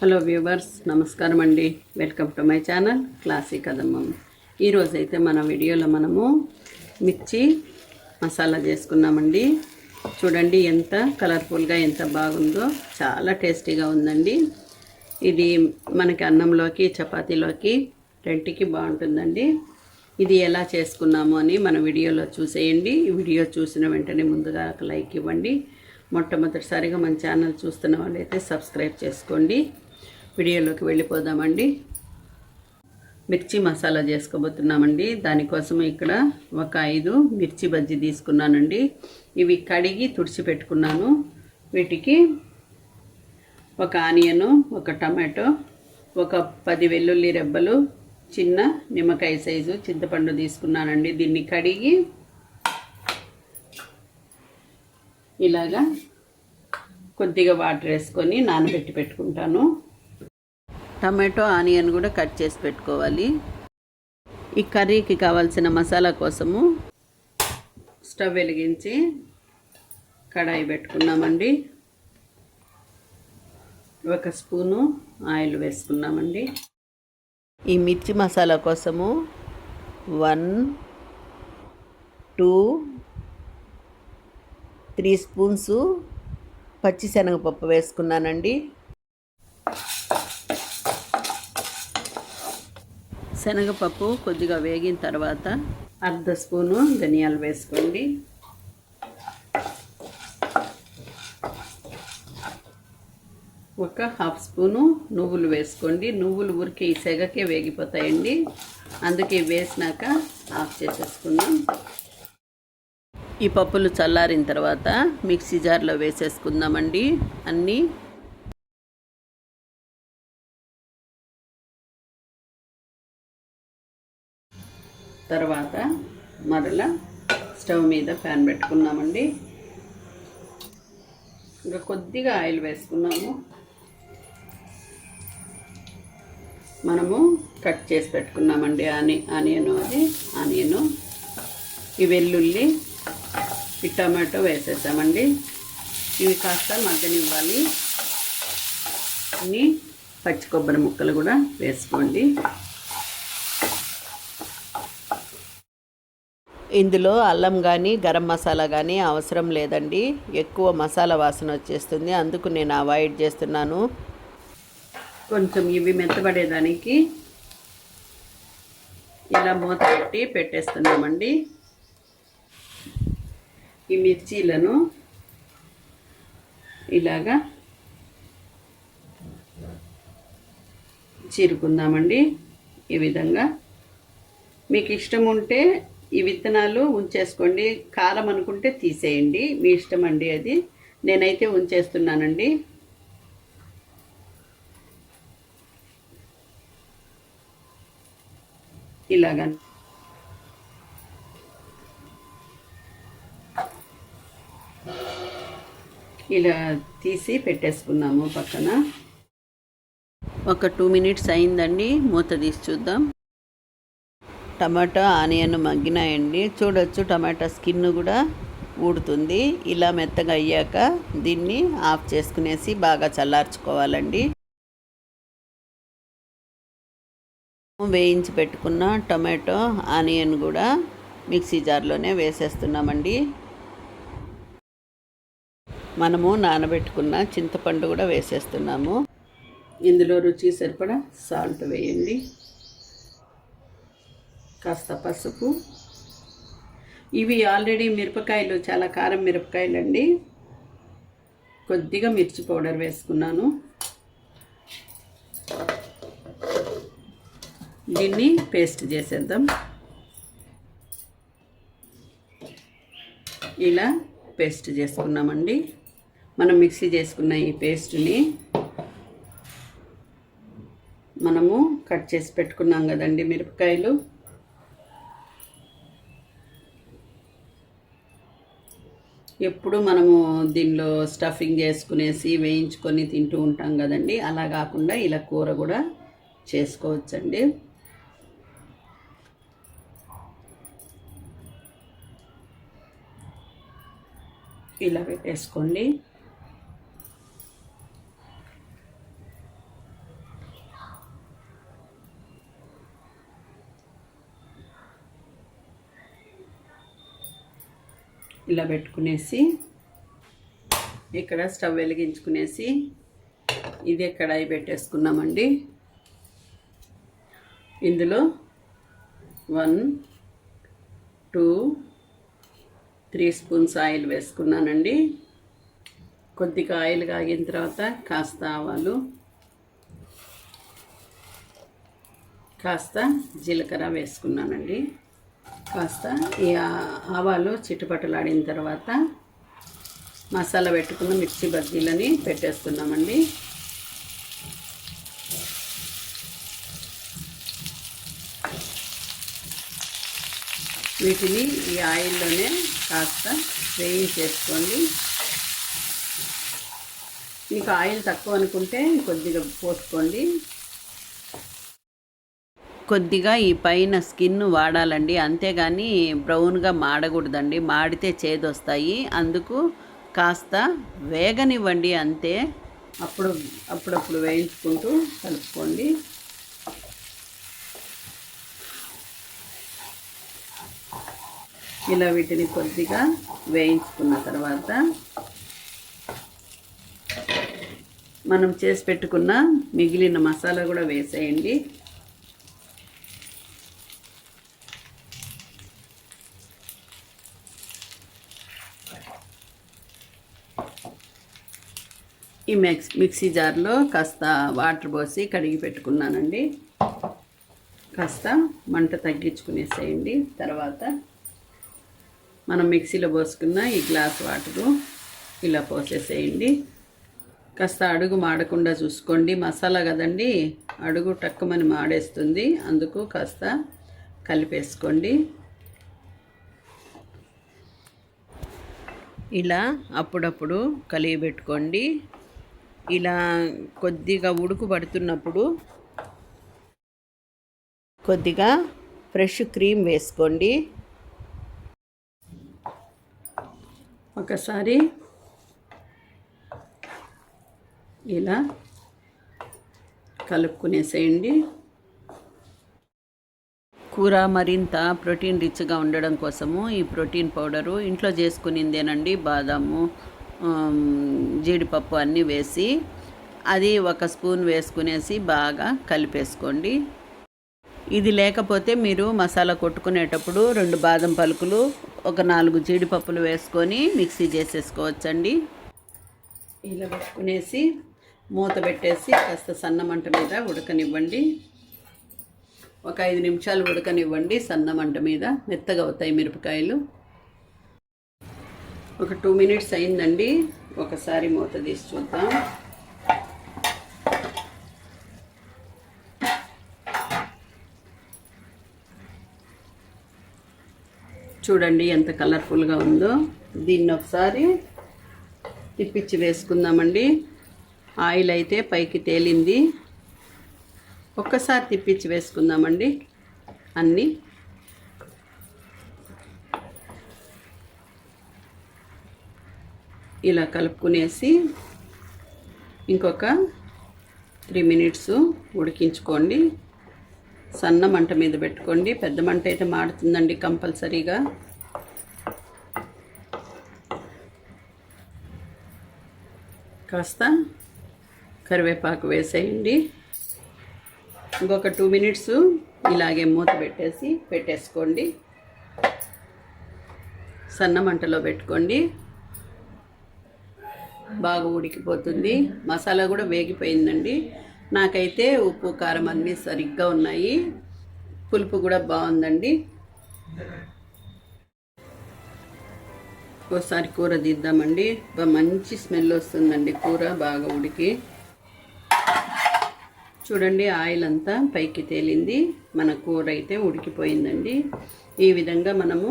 Hello viewers నమస్కారం అండి. Welcome to my channel classic కదమ్మం. ఈరోజైతే మన వీడియోలో మనము మిర్చి మసాలా చేసుకున్నామండి. చూడండి ఎంత కలర్ఫుల్గా ఎంత బాగుందో చాలా టేస్టీగా ఉందండి. ఇది మనకి అన్నంలోకి చపాతీలోకి రెంటికి బాగుంటుందండి. ఇది ఎలా చేసుకున్నాము అని మన వీడియోలో చూసేయండి. వీడియో చూసిన వెంటనే ముందుగా ఒక లైక్ ఇవ్వండి. మొట్టమొదటిసారిగా మన ఛానల్ చూస్తున్న వాళ్ళైతే సబ్స్క్రైబ్ చేసుకోండి. వీడియోలోకి వెళ్ళిపోదామండి. మిర్చి మసాలా చేసుకోబోతున్నామండి. దానికోసం ఇక్కడ ఒక ఐదు మిర్చి బజ్జీ తీసుకున్నానండి. ఇవి కడిగి తుడిచి పెట్టుకున్నాను. వీటికి ఒక ఆనియను ఒక టమాటో ఒక పది వెల్లుల్లి రెబ్బలు చిన్న నిమ్మకాయ సైజు చింతపండు తీసుకున్నానండి. దీన్ని కడిగి ఇలాగా కొద్దిగా వాటర్ వేసుకొని నానబెట్టి పెట్టుకుంటాను. టమాటో ఆనియన్ కూడా కట్ చేసి పెట్టుకోవాలి. ఈ కర్రీకి కావాల్సిన మసాలా కోసము స్టవ్ వెలిగించి కడాయి పెట్టుకున్నామండి. ఒక స్పూను ఆయిల్ వేసుకున్నామండి. ఈ మిర్చి మసాలా కోసము వన్ టూ త్రీ స్పూన్స్ పచ్చిశనగపప్పు వేసుకున్నానండి. శనగపప్పు కొద్దిగా వేగిన తర్వాత అర్ధ స్పూను ధనియాలు వేసుకోండి. ఒక హాఫ్ స్పూను నువ్వులు వేసుకోండి. నువ్వులు ఊరికే ఈ సెగకే వేగిపోతాయండి. అందుకే వేసినాక ఆఫ్ చేసేసుకుందాం. ఈ పప్పులు చల్లారిన తర్వాత మిక్సీ జార్లో వేసేసుకుందామండి. అన్నీ తర్వాత మరలా స్టవ్ మీద ఫ్యాన్ పెట్టుకున్నామండి ఇంకా కొద్దిగా ఆయిల్ వేసుకున్నాము. మనము కట్ చేసి పెట్టుకున్నామండి ఆని ఆనియన్ అది ఆనియను. ఈ వెల్లుల్లి ఈ టమాటో వేసేసామండి. ఇవి కాస్త మగ్గనివ్వాలి. అన్ని పచ్చి కొబ్బరి ముక్కలు కూడా వేసుకోండి. ఇందులో అల్లం కానీ గరం మసాలా కానీ అవసరం లేదండి. ఎక్కువ మసాలా వాసన వచ్చేస్తుంది. అందుకు నేను అవాయిడ్ చేస్తున్నాను. కొంచెం ఇవి మెత్తబడేదానికి ఇలా మూత పెట్టి పెట్టేస్తున్నామండి. ఈ మిర్చీలను ఇలాగా చీరుకుందామండి. ఈ విధంగా. మీకు ఇష్టం ఉంటే ఈ విత్తనాలు ఉంచేసుకోండి. కారం అనుకుంటే తీసేయండి. మీ ఇష్టం అండి అది. నేనైతే ఉంచేస్తున్నానండి. ఇలాగా. ఇలా తీసి పెట్టేసుకున్నాము పక్కన. ఒక టూ మినిట్స్ అయిందండి. మూత తీసి చూద్దాం. టమాటా ఆనియన్ మగ్గినాయండి. చూడొచ్చు టమాటా స్కిన్ కూడా ఊడుతుంది. ఇలా మెత్తగా అయ్యాక దీన్ని ఆఫ్ చేసుకునేసి బాగా చల్లార్చుకోవాలండి. వేయించి పెట్టుకున్న టమాటో ఆనియన్ కూడా మిక్సీ జార్లోనే వేసేస్తున్నామండి. మనము నానబెట్టుకున్న చింతపండు కూడా వేసేస్తున్నాము. ఇందులో రుచి సరిపడా సాల్ట్ వేయండి. కాస్త పసుపు. ఇవి ఆల్రెడీ మిరపకాయలు చాలా కారం మిరపకాయలు అండి కొద్దిగా మిర్చి పౌడర్ వేసుకున్నాను. దీన్ని పేస్ట్ చేసేద్దాం. ఇలా పేస్ట్ చేసుకున్నామండి. మనం మిక్సీ చేసుకున్న ఈ పేస్ట్ని మనము కట్ చేసి పెట్టుకున్నాం కదండి మిరపకాయలు. ఎప్పుడు మనము దీనిలో స్టఫింగ్ చేసుకునేసి వేయించుకొని తింటూ ఉంటాం కదండి. అలా కాకుండా ఇలా కూర కూడా చేసుకోవచ్చండి. ఇలా పెట్టేసుకోండి. ఇలా పెట్టుకునేసి ఇక్కడ స్టవ్ వెలిగించుకునేసి ఇదే కడాయి పెట్టేసుకున్నామండి. ఇందులో one two three spoons oil వేసుకున్నానండి. కొద్దిగా ఆయిల్ కాగిన తర్వాత కాస్త ఆవాలు కాస్త జీలకర్ర వేసుకున్నానండి. కాస్త ఈ ఆవాలు చిట్టుపట్టలాడిన తర్వాత మసాలా పెట్టుకున్న మిర్చి బజ్జీలని పెట్టేస్తున్నామండి. వీటిని ఈ ఆయిల్లోనే కాస్త వేయించేసుకోండి. మీకు ఆయిల్ తక్కువ అనుకుంటే కొద్దిగా పోసుకోండి. కొద్దిగా ఈ పైన స్కిన్ వాడాలండి. అంతేగాని బ్రౌన్గా మాడకూడదండి. మాడితే చేదొస్తాయి. అందుకు కాస్త వేగనివ్వండి అంతే. అప్పుడు అప్పుడప్పుడు వేయించుకుంటూ కలుపుకోండి. ఇలా వీటిని కొద్దిగా వేయించుకున్న తర్వాత మనం చేసి పెట్టుకున్న మిగిలిన మసాలా కూడా వేసేయండి. ఈ మిక్స్ మిక్సీ జార్లో కాస్త వాటర్ పోసి కడిగి పెట్టుకున్నానండి. కాస్త మంట తగ్గించుకునేసేయండి. తర్వాత మనం మిక్సీలో పోసుకున్న ఈ గ్లాస్ వాటరు ఇలా పోసేసేయండి. కాస్త అడుగు మాడకుండా చూసుకోండి. మసాలా కదండి అడుగు టక్కుమని మాడేస్తుంది. అందుకు కాస్త కలిపేసుకోండి. ఇలా అప్పుడప్పుడు కలిగి పెట్టుకోండి ఇలా కొద్దిగా ఉడుకు పడుతున్నప్పుడు కొద్దిగా ఫ్రెష్ క్రీమ్ వేసుకోండి. ఒకసారి ఇలా కలుపుకునేసేయండి. కూర మరింత ప్రోటీన్ రిచ్గా ఉండడం కోసము ఈ ప్రోటీన్ పౌడరు ఇంట్లో చేసుకునిందేనండి బాదాము జీడిపప్పు అన్నీ వేసి అది ఒక స్పూన్ వేసుకునేసి బాగా కలిపేసుకోండి. ఇది లేకపోతే మీరు మసాలా కొట్టుకునేటప్పుడు రెండు బాదం పలుకులు ఒక నాలుగు జీడిపప్పులు వేసుకొని మిక్సీ చేసేసుకోవచ్చండి. ఇలా పెట్టుకునేసి మూత పెట్టేసి కాస్త సన్నమంట మీద ఉడకనివ్వండి. ఒక ఐదు నిమిషాలు ఉడకనివ్వండి సన్నమంట మీద మెత్తగా అవుతాయి మిరపకాయలు. ఒక టూ మినిట్స్ అయిందండి. ఒకసారి మూత తీసి చూద్దాం. చూడండి ఎంత కలర్ఫుల్గా ఉందో. దీన్ని ఒకసారి తిప్పించి వేసుకుందామండి. ఆయిల్ అయితే పైకి తేలింది. ఒక్కసారి తిప్పించి వేసుకుందామండి. అన్నీ ఇలా కలుపుకునేసి ఇంకొక త్రీ మినిట్స్ ఉడికించుకోండి. సన్న మంట మీద పెట్టుకోండి. పెద్ద మంట అయితే మాడుతుందండి కంపల్సరీగా. కాస్త కరివేపాకు వేసేయండి. ఇంకొక టూ మినిట్స్ ఇలాగే మూత పెట్టేసి పెట్టేసుకోండి. సన్న మంటలో పెట్టుకోండి. బాగా ఉడికిపోతుంది. మసాలా కూడా వేగిపోయిందండి. నాకైతే ఉప్పు కారం అన్నీ సరిగ్గా ఉన్నాయి. పులుపు కూడా బాగుందండి. ఒకసారి కూర తీద్దామండి. మంచి స్మెల్ వస్తుందండి కూర బాగా ఉడికి. చూడండి ఆయిల్ అంతా పైకి తేలింది. మన కూర అయితే ఉడికిపోయిందండి. ఈ విధంగా మనము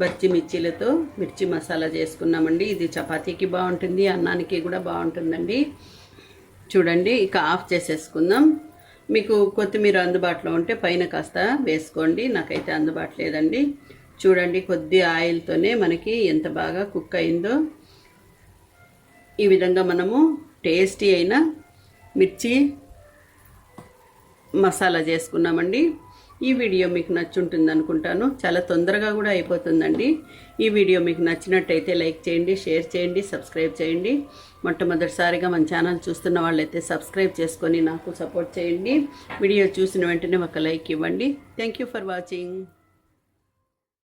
బజ్జి మిర్చీలతో మిర్చి మసాలా చేసుకున్నామండి. ఇది చపాతీకి బాగుంటుంది అన్నానికి కూడా బాగుంటుందండి. చూడండి ఇక ఆఫ్ చేసేసుకుందాం. మీకు కొత్తిమీర అందుబాటులో ఉంటే పైన కాస్త వేసుకోండి. నాకైతే అందుబాటు లేదండి. చూడండి కొద్ది ఆయిల్తోనే మనకి ఎంత బాగా కుక్ అయిందో. ఈ విధంగా మనము టేస్టీ అయిన మిర్చి మసాలా చేసుకున్నామండి. ఈ వీడియో మీకు నచ్చుంటుంది అనుకుంటాను. చాలా తొందరగా కూడా అయిపోతుందండి. ఈ వీడియో మీకు నచ్చినట్టయితే లైక్ చేయండి షేర్ చేయండి సబ్స్క్రైబ్ చేయండి. మొట్టమొదటిసారిగా మన ఛానల్ చూస్తున్న వాళ్ళైతే సబ్స్క్రైబ్ చేసుకొని నాకు సపోర్ట్ చేయండి. వీడియో చూసిన వెంటనే ఒక లైక్ ఇవ్వండి. Thank you for watching